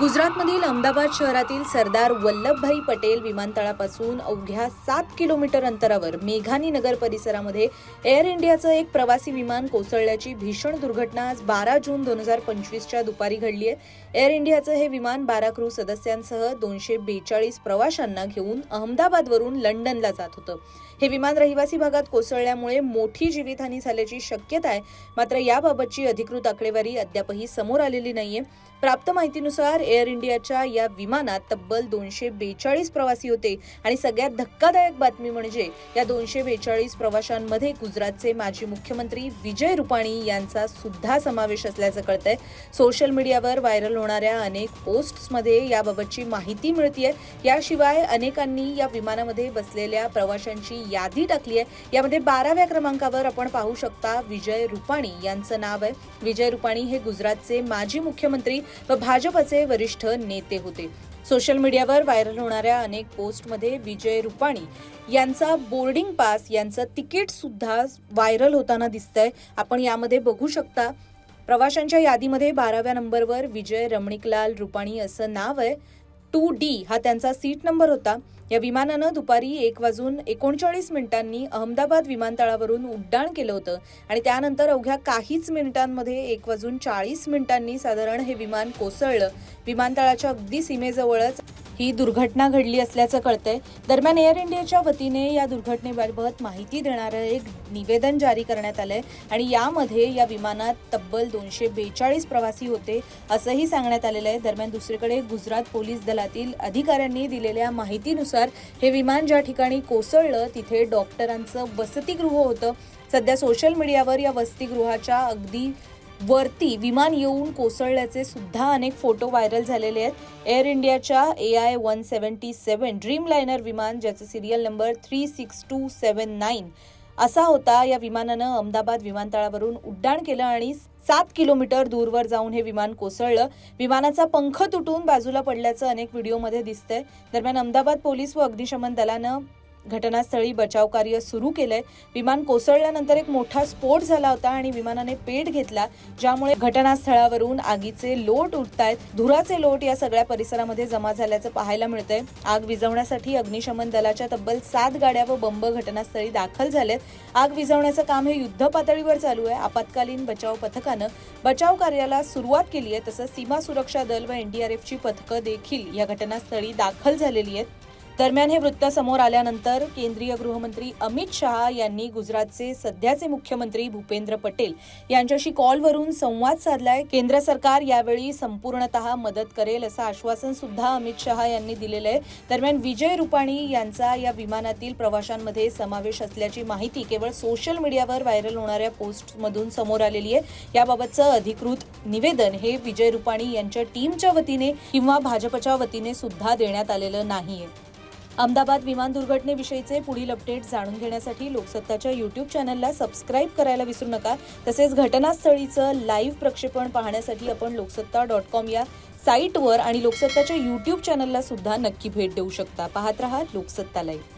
गुजरातमधील अहमदाबाद शहरातील सरदार वल्लभभाई पटेल विमानतळापासून अवघ्या सात किलोमीटर अंतरावर मेघानी नगर परिसरामध्ये एअर इंडियाचं एक प्रवासी विमान कोसळल्याची भीषण दुर्घटना आज बारा जून दोन हजार पंचवीसच्या दुपारी घडली आहे. एअर इंडियाचं हे विमान बारा क्रू सदस्यांसह दोनशे बेचाळीस प्रवाशांना घेऊन अहमदाबादवरून लंडनला जात होतं. हे विमान रहिवासी भागात कोसळल्यामुळे मोठी जीवितहानी झाल्याची शक्यता आहे. मात्र याबाबतची अधिकृत आकडेवारी अद्यापही समोर आलेली नाहीये. प्राप्त माहितीनुसार एअर इंडियाच्या या विमानात तब्बल दोनशे बेचाळीस प्रवासी होते. आणि सगळ्यात धक्कादायक बातमी म्हणजे या दोनशे बेचाळीस प्रवाशांमध्ये गुजरातचे माजी मुख्यमंत्री विजय रुपाणी यांचा सुद्धा समावेश असल्याचं कळतंय. सोशल मीडियावर व्हायरल होणाऱ्या अनेक पोस्ट्समध्ये याबाबतची माहिती मिळतीये. याशिवाय अनेकांनी या विमानामध्ये बसलेल्या प्रवाशांची यादी टाकली आहे यामध्ये बाराव्या क्रमांकावर आपण पाहू शकता विजय रुपाणी यांचं नाव आहे. विजय रुपाणी हे गुजरातचे माजी मुख्यमंत्री व भाजपचे वरिष्ठ नेते होते. सोशल मीडियावर व्हायरल होणाऱ्या अनेक पोस्टमध्ये विजय रुपाणी यांचा बोर्डिंग पास यांचं तिकीट सुद्धा व्हायरल होताना दिसतंय. आपण यामध्ये बघू शकता प्रवाशांच्या यादीमध्ये बाराव्या नंबरवर विजय रमणिकलाल रुपाणी असं नाव आहे. टू डी हा त्यांचा सीट नंबर होता. या विमानानं दुपारी एक वाजून एकोणचाळीस मिनिटांनी अहमदाबाद विमानतळावरून उड्डाण केलं होतं. आणि त्यानंतर अवघ्या काहीच मिनिटांमध्ये एक वाजून चाळीस मिनिटांनी साधारण हे विमान कोसळलं. विमानतळाच्या अगदी सीमेजवळच ही दुर्घटना घडली असल्याचं कळतंय. दरम्यान एअर इंडियाच्या वतीने या दुर्घटनेबाबत माहिती देणारं एक निवेदन जारी करण्यात आलंय आणि यामध्ये या विमानात तब्बल दोनशे बेचाळीस प्रवासी होते असंही सांगण्यात आलेलं आहे. दरम्यान दुसरीकडे गुजरात पोलीस दलातील अधिकाऱ्यांनी दिलेल्या माहितीनुसार हे विमान ज्या ठिकाणी कोसळलं तिथे डॉक्टरांचं वसतिगृह होतं. सध्या सोशल मीडियावर या वसतिगृहाच्या अगदी वरती विमान येऊन कोसळल्याचे सुद्धा अनेक फोटो व्हायरल झालेले आहेत. एअर इंडियाच्या A I one seventy seven dreamliner विमान ज्याचं serial number three six two seven nine असा होता. या विमानानं अहमदाबाद विमानतळावरून उड्डाण केलं आणि सात किलोमीटर दूरवर जाऊन हे विमान कोसळलं. विमानाचा पंख तुटून बाजूला पडल्याचं अनेक व्हिडिओमध्ये दिसतंय. दरम्यान अहमदाबाद पोलीस व अग्निशमन दलानं घटनास्थळी बचाव कार्य सुरू केलंय. विमान कोसळल्यानंतर एक मोठा स्फोट झाला होता आणि विमानाने पेट घेतला ज्यामुळे घटनास्थळावरून आगीचे लोट उठतायत. धुराचे लोट या सगळ्या परिसरामध्ये जमा झाल्याचं पाहायला मिळतंय. आग विझवण्यासाठी अग्निशमन दलाच्या तब्बल सात गाड्या व बंब घटनास्थळी दाखल झालेत. आग विझवण्याचं काम हे युद्ध पातळीवर चालू आहे. आपत्कालीन बचाव पथकानं बचाव कार्याला सुरुवात केली आहे तसंच सीमा सुरक्षा दल व एनडीआरएफची पथकं देखील या घटनास्थळी दाखल झालेली आहेत. दरम्यान हे वृत्त समोर आल्यानंतर केंद्रीय गृहमंत्री अमित शहा यांनी गुजरातचे सध्याचे मुख्यमंत्री भूपेंद्र पटेल यांच्याशी कॉलवरून संवाद साधलाय. केंद्र सरकार यावेळी संपूर्णतः मदत करेल असं आश्वासन सुद्धा अमित शहा यांनी दिलेलं आहे. दरम्यान विजय रुपाणी यांचा या विमानातील प्रवाशांमध्ये समावेश असल्याची माहिती केवळ सोशल मीडियावर व्हायरल होणाऱ्या पोस्टमधून समोर आलेली आहे. याबाबतचं अधिकृत निवेदन हे विजय रुपाणी यांच्या टीमच्या वतीने किंवा भाजपच्या वतीने सुद्धा देण्यात आलेलं नाहीये. अहमदाबाद विमान दुर्घटनेविषयीचे पुढील अपडेट जाणून घेण्यासाठी लोकसत्ताच्या यूट्यूब चॅनलला सबस्क्राईब करायला विसरू नका. तसेच घटनास्थळीचं लाईव्ह प्रक्षेपण पाहण्यासाठी आपण लोकसत्ता डॉट कॉम या साईटवर आणि लोकसत्ताच्या यूट्यूब चॅनलला सुद्धा नक्की भेट देऊ शकता. पाहत रहा लोकसत्ता लाईव्ह